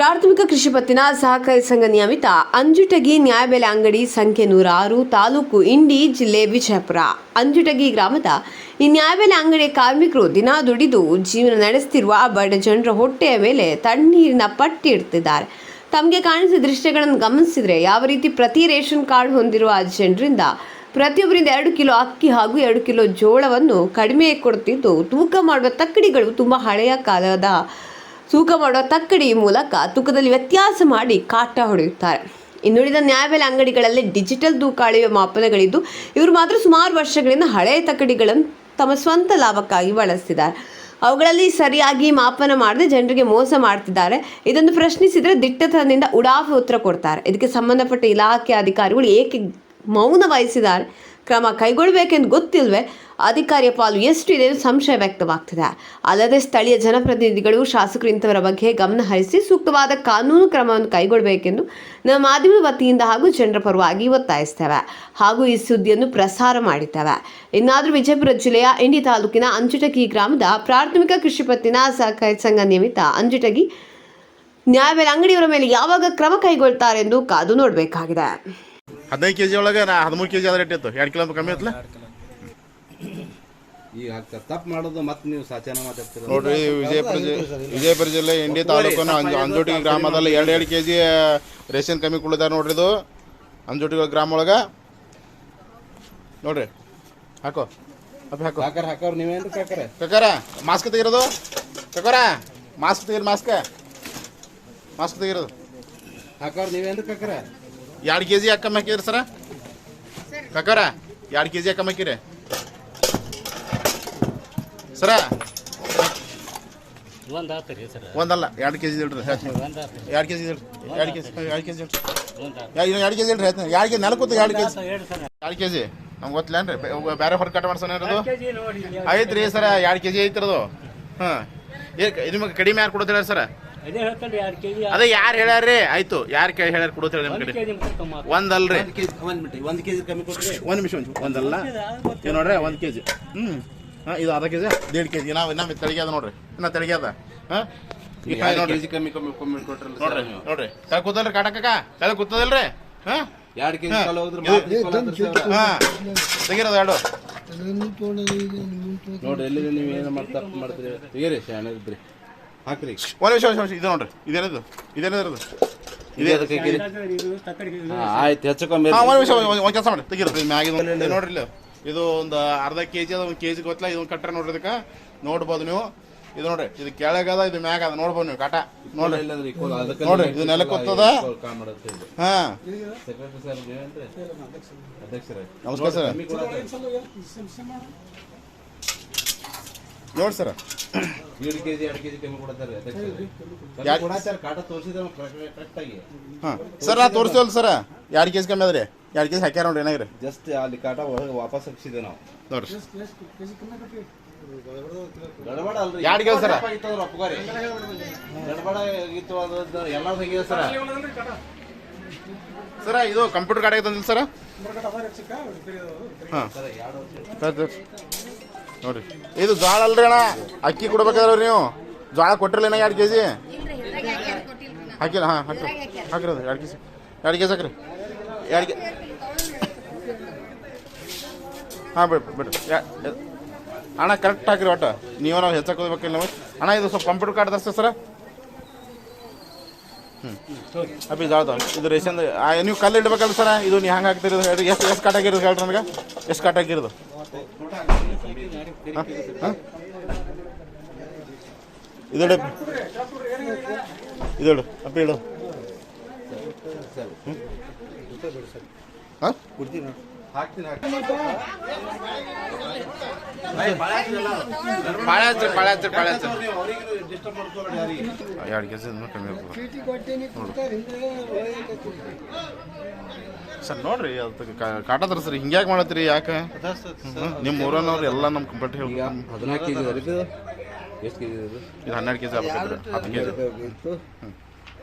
ಪ್ರಾಥಮಿಕ ಕೃಷಿ ಪತ್ತಿನ ಸಹಕಾರಿ ಸಂಘ ನಿಯಮಿತ ಅಂಜುಟಗಿ ನ್ಯಾಯಬೆಲೆ ಅಂಗಡಿ ಸಂಖ್ಯೆ ನೂರಾರು, ತಾಲೂಕು ಇಂಡಿ ಜಿಲ್ಲೆ ವಿಜಯಪುರ. ಅಂಜುಟಗಿ ಗ್ರಾಮದ ಈ ನ್ಯಾಯಬೆಲೆ ಅಂಗಡಿಯ ಕಾರ್ಮಿಕರು ದಿನ ದುಡಿದು ಜೀವನ ನಡೆಸುತ್ತಿರುವ ಬಡ ಜನರ ಹೊಟ್ಟೆಯ ಮೇಲೆ ತಣ್ಣೀರಿನ ಪಟ್ಟಿ ಇಡ್ತಿದ್ದಾರೆ. ತಮಗೆ ಕಾಣಿಸಿದ ದೃಶ್ಯಗಳನ್ನು ಗಮನಿಸಿದರೆ ಯಾವ ರೀತಿ ಪ್ರತಿ ರೇಷನ್ ಕಾರ್ಡ್ ಹೊಂದಿರುವ ಜನರಿಂದ ಪ್ರತಿಯೊಬ್ಬರಿಂದ ಎರಡು ಕಿಲೋ ಅಕ್ಕಿ ಹಾಗೂ ಎರಡು ಕಿಲೋ ಜೋಳವನ್ನು ಕಡಿಮೆ ಕೊಡುತ್ತಿದ್ದು ತೂಕ ಮಾಡುವ ತಕ್ಕಡಿಗಳು ತುಂಬ ಹಳೆಯ ಕಾಲದ ತೂಕ ಮಾಡುವ ತಕ್ಕಡಿ ಮೂಲಕ ತೂಕದಲ್ಲಿ ವ್ಯತ್ಯಾಸ ಮಾಡಿ ಕಾಟ ಹೊಡೆಯುತ್ತಾರೆ. ಇನ್ನುಳಿದ ನ್ಯಾಯಬೆಲೆ ಅಂಗಡಿಗಳಲ್ಲಿ ಡಿಜಿಟಲ್ ತೂಕ ಅಳೆಯುವ ಮಾಪನಗಳಿದ್ದು, ಇವರು ಮಾತ್ರ ಸುಮಾರು ವರ್ಷಗಳಿಂದ ಹಳೆಯ ತಕ್ಕಡಿಗಳನ್ನು ತಮ್ಮ ಸ್ವಂತ ಲಾಭಕ್ಕಾಗಿ ಬಳಸ್ತಿದ್ದಾರೆ. ಅವುಗಳಲ್ಲಿ ಸರಿಯಾಗಿ ಮಾಪನ ಮಾಡದೆ ಜನರಿಗೆ ಮೋಸ ಮಾಡ್ತಿದ್ದಾರೆ. ಇದನ್ನು ಪ್ರಶ್ನಿಸಿದರೆ ದಿಟ್ಟತನದಿಂದ ಉಡಾಫೆ ಉತ್ತರ ಕೊಡ್ತಾರೆ. ಇದಕ್ಕೆ ಸಂಬಂಧಪಟ್ಟ ಇಲಾಖೆ ಅಧಿಕಾರಿಗಳು ಏಕೆ ಮೌನ ವಹಿಸಿದ್ದಾರೆ? ಕ್ರಮ ಕೈಗೊಳ್ಳಬೇಕೆಂದು ಗೊತ್ತಿಲ್ವೇ? ಅಧಿಕಾರಿಯ ಪಾಲು ಎಷ್ಟಿದೆ ಸಂಶಯ ವ್ಯಕ್ತವಾಗ್ತಿದೆ. ಅಲ್ಲದೆ ಸ್ಥಳೀಯ ಜನಪ್ರತಿನಿಧಿಗಳು, ಶಾಸಕರು ಇಂಥವರ ಬಗ್ಗೆ ಗಮನ ಹರಿಸಿ ಸೂಕ್ತವಾದ ಕಾನೂನು ಕ್ರಮವನ್ನು ಕೈಗೊಳ್ಳಬೇಕೆಂದು ನಮ್ಮ ಮಾಧ್ಯಮದ ವತಿಯಿಂದ ಹಾಗೂ ಜನರ ಪರವಾಗಿ ಒತ್ತಾಯಿಸ್ತೇವೆ ಹಾಗೂ ಈ ಸುದ್ದಿಯನ್ನು ಪ್ರಸಾರ ಮಾಡಿದ್ದೇವೆ. ಇನ್ನಾದರೂ ವಿಜಯಪುರ ಜಿಲ್ಲೆಯ ಇಂಡಿ ತಾಲೂಕಿನ ಅಂಜುಟಗಿ ಗ್ರಾಮದ ಪ್ರಾಥಮಿಕ ಕೃಷಿ ಪತ್ತಿನ ಸಹಕಾರಿ ಸಂಘ ನಿಯಮಿತ ಅಂಜುಟಗಿ ನ್ಯಾಯಬೆಲೆ ಅಂಗಡಿಯವರ ಮೇಲೆ ಯಾವಾಗ ಕ್ರಮ ಕೈಗೊಳ್ತಾರೆ ಎಂದು ಕಾದು ನೋಡಬೇಕಾಗಿದೆ. ಹದಿನೈದು ಕೆಜಿ ಒಳಗೆ ನಾ ಹದಿಮೂರು ಕೆ ಜಿ ಆದ್ರೆ ಇಟ್ಟಿತ್ತು ಎರಡು ಕಿಲೋ ಕಮ್ಮಿ ಇತ್ತಲ್ಲ? ಈಗ ಆಗ್ತದೆ ತಪ್ಪು ಮಾಡೋದು ಮತ್ತೆ ನೀವು ಸಾಚನ ಮಾತಾಡ್ತೀರ? ನೋಡ್ರಿ ವಿಜಯಪುರ ಜಿ ವಿಜಯಪುರ ಜಿಲ್ಲೆ ಇಂಡಿ ತಾಲೂಕಿನ ಅಂಜು ಅಂಜೋಟಿ ಗ್ರಾಮದಲ್ಲಿ ಎರಡು ಎರಡು ಕೆ ಜಿ ರೇಷನ್ ಕಮ್ಮಿ ಕುಳಿದಾರೆ ನೋಡ್ರಿ ಇದು. ಅಂಜೋಟಿ ಗ್ರಾಮ ಒಳಗೆ ನೋಡ್ರಿ. ಹಾಕೋ. ಅಪ್ಪ ಹಾಕೋ. ಕಾಕರ್ ಹಾಕೋರು ನೀವೇನ್ರಿ ಕಾಕರ? ಕಕ್ಕಾರ ಮಾಸ್ಕ್ ತೆಗಿರೋದು? ಕಕ್ಕರ ಮಾಸ್ಕ್ ತೆಗಿರಿ ಮಾಸ್ಕ್. ಮಾಸ್ಕ್ ತೆಗಿರೋದು. ಹಾಕೋರು ನೀವೇನ್ರಿ ಕಾಕರ? ಎರಡು ಕೆ ಜಿ ಯಾಕೆ ಕಮ್ಮಿ ಹಾಕಿದ್ರಿ ಸರ? ಕಕ್ಕಾರ ಎರಡು ಕೆ ಜಿ ಯಾಕೆ ಕಮ್ಮಿ ಹಾಕಿರಿ? ಸರ? ಒಂದ್ ಆತ್ರಿ ಸರ್. ಒಂದಲ್ಲ ಎರಡು ಕೆ ಜಿ ಇಡ್ರಿ ಒಂದ್ ಎರಡು ಕೆ ಜಿ ಇಡ್ರಿ ಎರಡು ಕೆ ಜಿ ಎರಡು ಕೆ ಜಿ ಇಡ್ರಿ ಎರಡು ಕೆ ಜಿ ಇಡ್ರಿ ಹೇಳ್ತೀನಿ ಎರಡು ಕೆ ಜಿ ಎರಡು ಕೆ ಜಿ ಸರ್. ಎರಡು ಕೆ ಜಿ ನಮ್ಗೆ ಗೊತ್ತಿಲ್ಲೇನ್ರಿ ಬೇರೆ ಹೊರ ಕಟ್ ಮಾಡ್ಸೋಣ ಇರೋದು ಕೆಜಿ. ಐತ್ರಿ ಸರ ಎರಡು ಕೆ ಜಿ ಐತಿರೋದು. ಹಾಂ. ನಿಮಗೆ ಕಡಿಮೆ ಯಾರು ಕೊಡ್ತೀರ ಸರ್? ಅದೇ ಕೆಜಿ ಯಾರು ಹೇಳ್ಯಾರ್ರಿ? ಆಯ್ತು ಯಾರು ಕೇಳಿ ಹೇಳ್ಯಾರ ಕೊಡ್ತೀರ ನಿಮ್ಮ ಒಂದ್ ಕಡೆ? ಕೆಜಿ. ಒಂದಲ್ರಿ ಒಂದು ಕೆ ಜಿ ಒಂದು ಮಿನಿಟ್ ಒಂದು ಕೆ ಜಿ ಕಮ್ಮಿ ಕೊಡ್ರಿ. ಒಂದು ನಿಮಿಷ ಒಂದು ಒಂದಲ್ಲ ನೋಡ್ರಿ ಒಂದು ಕೆ ಜಿ ಹ್ಞೂ ಹಾಂ ಇದು ಅರ್ಧ ಕೆ ಜಿ ದೇಡ್ ಕೆ ಜಿ ನಾವು ಇನ್ನೊಮ್ಮೆ ತೆಳಿಗೆ ಅದ ನೋಡ್ರಿ. ಇನ್ನ ತೆಳಗೆ ಅದ. ಹಾಂ? ಈಗ ನೋಡ್ರಿ. ಕಮ್ಮಿ ಕಮ್ಮಿ ಕಮ್ಮಿ ಕೊಟ್ರಲ್ಲ ನೋಡ್ರಿ ನೋಡ್ರಿ. ಕೂತಲ್ರಿ ಕಾಟಕ್ಕ ಕೆಳಗೆ ಕೂತದಲ್ರಿ? ಹಾಂ? ಎರಡು ಕೆ ಜಿ. ಕಾಲ ಹೋದ್ರೆ ತೆಗಿರೋದು ಎರಡು. ನೋಡ್ರಿ ಎಲ್ಲಿ ನೀವು? ಏನು ಮಾಡಿ ತಪ್ಪು ಮಾಡ್ತೀರಿ? ತೆಗೀರಿ ಶಾಣೆ ಇದ್ರಿ ಹಾಕ್ರಿ. ಒಂದು ನಿಮಿಷ ಒಂದು ನಿಮಿಷ ಇದು ನೋಡ್ರಿ. ಇದೇನದು ಇದೇನದು ಇದೇ ಅದಕ್ಕೆ ಆಯ್ತು ಹೆಚ್ಚು ಕಮ್ಮಿ ಒಂದು ಕೆಲಸ ಮಾಡಿ. ತೆಗಿರೋದು ನೋಡ್ರಿ ಇಲ್ಲಿ. ಇದು ಒಂದು ಅರ್ಧ ಕೆ ಜಿ ಅದ ಒಂದು ಕೆ ಜಿ ಗೊತ್ತಿಲ್ಲ ಇದೊಂದು ಕಟ್ಟರೆ ನೋಡ್ರಿ ಇದಕ್ಕೆ. ನೋಡ್ಬೋದು ನೀವು. ಇದು ನೋಡ್ರಿ ಇದು ಕೆಳಗದ ಇದು ಮ್ಯಾಗ ಅದ. ನೋಡ್ಬೋದು ನೀವು ಕಟ್ಟ ನೋಡ್ರಿ. ನೋಡ್ರಿ, ಇದು ನೆಲಕ್ಕೆ equal ಹಾ. ನಮಸ್ಕಾರ ಸರ್. ನೋಡಿ ಸರ್. ಎರಡು ಕೆ ಜಿ ಎರಡು ಕೆ ಜಿ ಕಮ್ಮಿ ಕೊಡ್ತಾರೆ ಅಧ್ಯಕ್ಷರೇ ಯಾಕ್- ಕೊಡತ್ತಾರ ಕಾಟ ತೋರಿಸಿದ್ರೆ ಕರೆಕ್ಟ್ ಆಗಿ. ಹಾಂ. ಸರ್ ನಾ ತೋರಿಸ್ತೀವಲ್ಲ ಸರ್? ಎರಡು ಕೆಜಿ ಕಮ್ಮಿ ಅದ್ರಿ ಎರಡು ಕೆಜಿ ಹಾಕ್ಯಾರ ನೋಡ್ರಿ ಏನಾಗ್ರಿ? ಜಸ್ಟ್ ಅಲ್ಲಿ ಕಾಟ ಒಳಗೆ ವಾಪಸ್ ಹಾಕ್ಸಿದೆ ನಾವು. ನೋಡ್ರಿ. ಗಡಬಡ ಅಲ್ರಿ. ಯಾರ್ಡ್ ಗೆಲ್ಸ್ ಸರ? ಒಪ್ಕೋರಿ. ಗಡಬಡ ಇತ್ತು ಸರ. ಸರ ಇದು ಕಂಪ್ಯೂಟರ್ ಗಾಡಿಗೆ ತಂದಿಲ್ಲ ಸರ್? ಹಾಂ. ನೋಡ್ರಿ ಇದು ಜ್ವಾಳ ಅಲ್ರಿ ಅಣ್ಣ. ಅಕ್ಕಿ ಕೊಡ್ಬೇಕಾದ್ರೆ ನೀವು. ಜೋಳ ಕೊಟ್ಟಿರಲಿಲ್ಲ ಎರಡು ಕೆ ಜಿ ಹಾಕಿಲ್ಲ ಹಾಂ ಹಾಕ್ರಿ. ಹಾಕಿರೋದು ಎರಡು ಕೆ ಜಿ ಎರಡು ಕೆ ಜಿ ಹಾಕ್ರಿ. ಎರಡು ಕೆ ಹಾಂ ಬಿಡ್ರಿ ಬಿಡ್ರಿ ಅಣ್ಣ ಕರೆಕ್ಟ್ ಹಾಕಿರಿ ಒಟ್ಟು. ನೀವು ನಾವು ಹೆಚ್ಚಕ್ಕೆ ಹೋಗ್ಬೇಕಿಲ್ಲ ನಾವು ಅಣ್ಣ ಇದು ಸ್ವಲ್ಪ ಕಂಪ್ಯೂಟರ್ ಕಾರ್ಡ್ ಅಷ್ಟೇ ಸರ. ಹ್ಞೂ ಅಪ್ಪಿ ಜಾಳ್ದ ಇದು ರೇಷನ್ ಆ, ನೀವು ಕಲ್ಲು ಇಡ್ಬೇಕಲ್ಲ ಸರ್. ಇದು ನೀವು ಹಂಗೆ ಹಾಕ್ತಿರೋದು ಹೇಳ್ರಿ. ಎಷ್ಟು ಎಷ್ಟು ಕಾಟ್ ಆಗಿರೋದು ಹೇಳ್ರಿ ನನಗೆ ಎಷ್ಟು ಕಾಟ್ ಆಗಿರೋದು ಹಾಂ? ಹಾಂ ಇದಿಡು. ಇದಿಡು ಅಪ್ಪಿ ಇಡು ಹಾಂ ಹಾಕ್ತೀನಿ ಎರಡು ಕೆ ಜಿ ಕಮ್ಮಿ ಸರ್ ನೋಡ್ರಿ ಅದಕ್ಕೆ ಕಾಟದ್ರ ಸರ್ ಹಿಂಗ್ಯಾಕೆ ಮಾಡತ್ರಿ ಯಾಕೆ ನಿಮ್ಮ ಊರನ್ನವ್ರ ಎಲ್ಲ ನಮ್ಮ ಕಂಪ್ಯೂಟರ್ ಹೇಳಿ ಈಗ ಹದಿನಾಲ್ಕು ಕೆ ಜಿ ಇದು. ಎಷ್ಟು ಕೆ ಜಿ ಇದು? ಹನ್ನೆರಡು ಕೆ ಜಿ ಹತ್ತು ಕೆ ಜಿ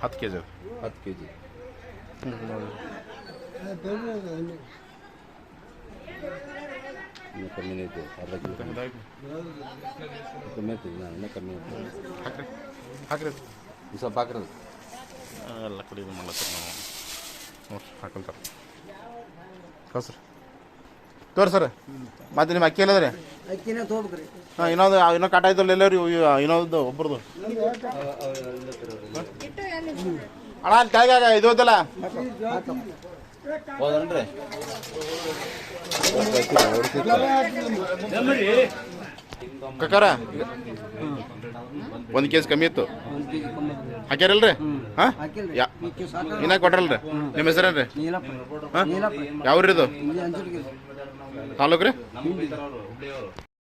ಹತ್ತು ಕೆ ಜಿ ಹತ್ತು ಕೆ ಜಿ ಇನ್ನೂ ಕಮ್ಮಿನೇ ಐತೆ ಅರ್ಧ ಕಮ್ಮಿ ಐತೆ ಇನ್ನೂ ಕಮ್ಮಿ ಐತೆ ಹಾಕ್ರಿ ಹಾಕ್ರಿ ಸ್ವಲ್ಪ ಹಾಕ್ರಿ ಎಲ್ಲ ಕಡೆ ಇದು ಮಾಡ್ಲತ್ತೀರಿ ನಾವು ನೋಡ್ರಿ ಹಾಕೊಳ್ತಾರೆ ಕಳ್ಸ್ರಿ ತೋರಿ ಸರ್ ಮತ್ತೆ ನಿಮ್ಮ ಅಕ್ಕಿ ಎಲ್ಲದ್ರಿ ಅಕ್ಕಿನ ಹಾಂ ಇನ್ನೊಂದು ಇನ್ನೊಂದು ಕಾಟ ಇದ್ದಲ್ಲ ಎಲ್ಲರಿ ಇನ್ನೊಂದು ಒಬ್ರದ್ದು ಅಣ್ಣ ಅಲ್ಲಿ ಕೆಳಗಾಗ ಇದು ಹೋದಲ್ಲ ಹೌದನ್ರಿ ಕಕ್ಕಾರ ಒಂದು ಕೇಸ್ ಕಮ್ಮಿ ಇತ್ತು. ಹಾಕ್ಯಾರಲ್ರಿ? ಹಾಂ? ಇನ್ನ ಕೊಟ್ರಲ್ರಿ? ನಿಮ್ಮ ಹೆಸರೇನ್ರಿ? ಹಾಂ? ಯಾವ್ರಿ ಇದು ತಾಲೂಕು ರೀ